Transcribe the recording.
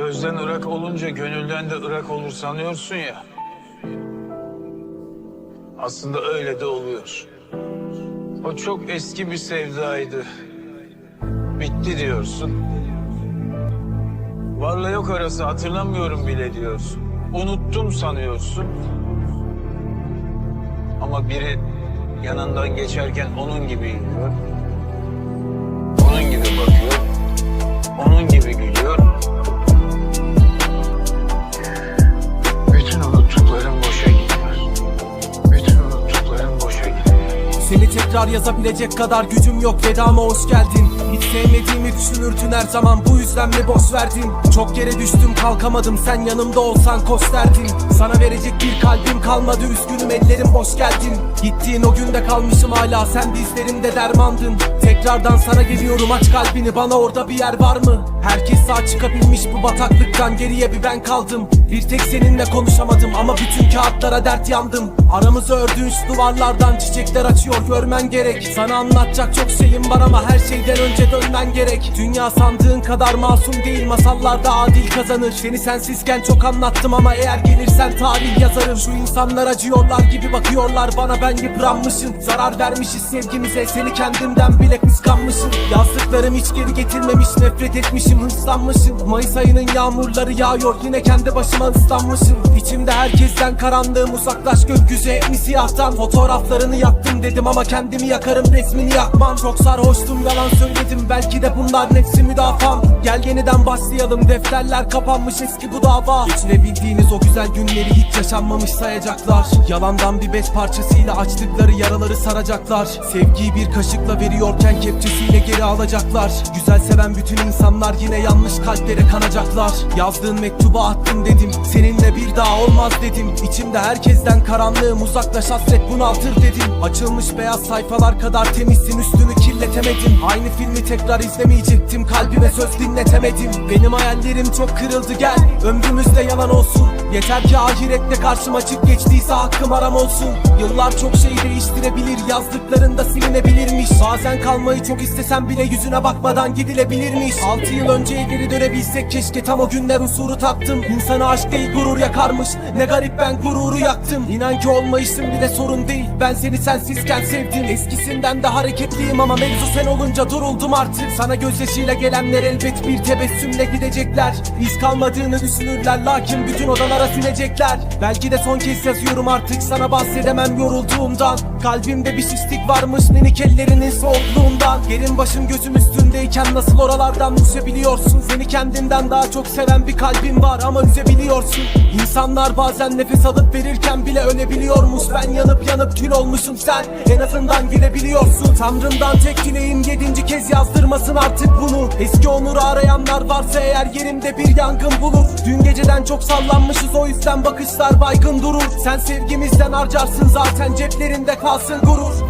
Gözden ırak olunca gönülden de ırak olur sanıyorsun ya. Aslında öyle de oluyor. O çok eski bir sevdaydı. Bitti diyorsun. Varla yok arası hatırlamıyorum bile diyorsun. Unuttum sanıyorsun. Ama biri yanından geçerken onun gibi yürüyor. Onun gibi bakıyor. Onun gibi gülüyor. seni Tekrar yazabilecek kadar gücüm yok. Vedama hoş geldin. Hiç sevmediğimi düşünürdün her zaman. Bu yüzden mi boş verdin? Çok yere düştüm kalkamadım. Sen yanımda olsan koş derdin Sana verecek bir kalbim kalmadı. Üzgünüm ellerim boş geldin. Gittiğin o günde kalmışım hala. Sen dizlerimde dermandın. Tekrardan sana geliyorum. Aç kalbini. Bana orada bir yer var mı? Herkes sağ çıkabilmiş. Bu bataklıktan geriye bir ben kaldım. Bir tek seninle konuşamadım. Ama bütün kağıtlara dert yandım. Aramızı ördüğün duvarlardan çiçekler açıyor görmen gerek. Sana anlatacak çok şeyim var ama her şeyden önce dönmen gerek. Dünya sandığın kadar masum değil masallarda adil kazanır. Seni sensizken çok anlattım ama eğer gelirsen tarih yazarım. Şu insanlar acıyorlar gibi bakıyorlar bana ben yıpranmışım. Zarar vermişiz sevgimize seni kendimden bile kıskanmışım. Yazdıklarım hiç geri getirmemiş nefret etmişim hırslanmışım. Mayıs ayının yağmurları yağıyor yine kendi başıma ıslanmışım. İçimde herkesten karanlığım uzaklaş gökyüzü hep mi siyahtan? Fotoğraflarını yaktım dedim ama kendimi yakarım resmini yakmam Çok sarhoştum yalan söyledim. Belki de bunlar nefsi müdafam Gel yeniden başlayalım. Defterler kapanmış eski bu dava. Geçinebildiğiniz o güzel günleri hiç yaşanmamış sayacaklar. Yalandan bir beş parçasıyla açtıkları yaraları saracaklar. Sevgiyi bir kaşıkla veriyorken kepçesiyle geri alacaklar. Güzel seven bütün insanlar yine yanlış kalplere kanacaklar. Yazdığın mektuba attım dedim Seninle bir daha olmaz dedim. İçimde herkesten karanlığım uzaklaş hasret bunaltır dedim. Açılmış beyaz sayfalar kadar temizsin üstünü kirletemedim. Aynı filmi tekrar izlemeyecektim kalbime söz dinletemedim. Benim hayallerim çok kırıldı gel. Ömrümüzde yalan olsun. Yeter ki ahirette karşıma çık geçtiyse hakkım aram olsun. Yıllar çok şey değiştirebilir yazdıklarında silinebilirmiş. Bazen kalmayı çok istesem bile yüzüne bakmadan gidilebilirmiş. 6 yıl önceye geri dönebilsek keşke tam o günler huzuru tattım. İnsanı aşk değil gurur yakarmış. Ne garip ben gururu yaktım. İnan ki olmayışın bile sorun değil. Ben seni sensizken sevdim Eskisinden de hareketliyim ama mevzu sen olunca duruldum artık. Sana gözyaşıyla gelenler elbet bir tebessümle gidecekler. İz kalmadığını düşünürler lakin bütün odalara sinecekler Belki de son kez yazıyorum artık sana bahsedemem yorulduğumdan. Kalbimde bir şişlik varmış minik ellerinin soğukluğundan. Yerin başım gözüm üstündeyken nasıl oralardan düşebiliyorsun Seni kendinden daha çok seven bir kalbim var ama üzebiliyorsun. İnsanlar bazen nefes alıp verirken bile ölebiliyormuş. Ben yanıp yanıp kül olmuşum sen. En azından gülebiliyorsun Tanrımdan tek dileğim yedinci kez yazdırmasın artık bunu. Eski onuru arayanlar varsa eğer yerimde bir yangın bulur. Dün geceden çok sallanmışız o yüzden bakışlar baygın durur. Sen sevgimizden harcarsın zaten ceplerinde kalsın gurur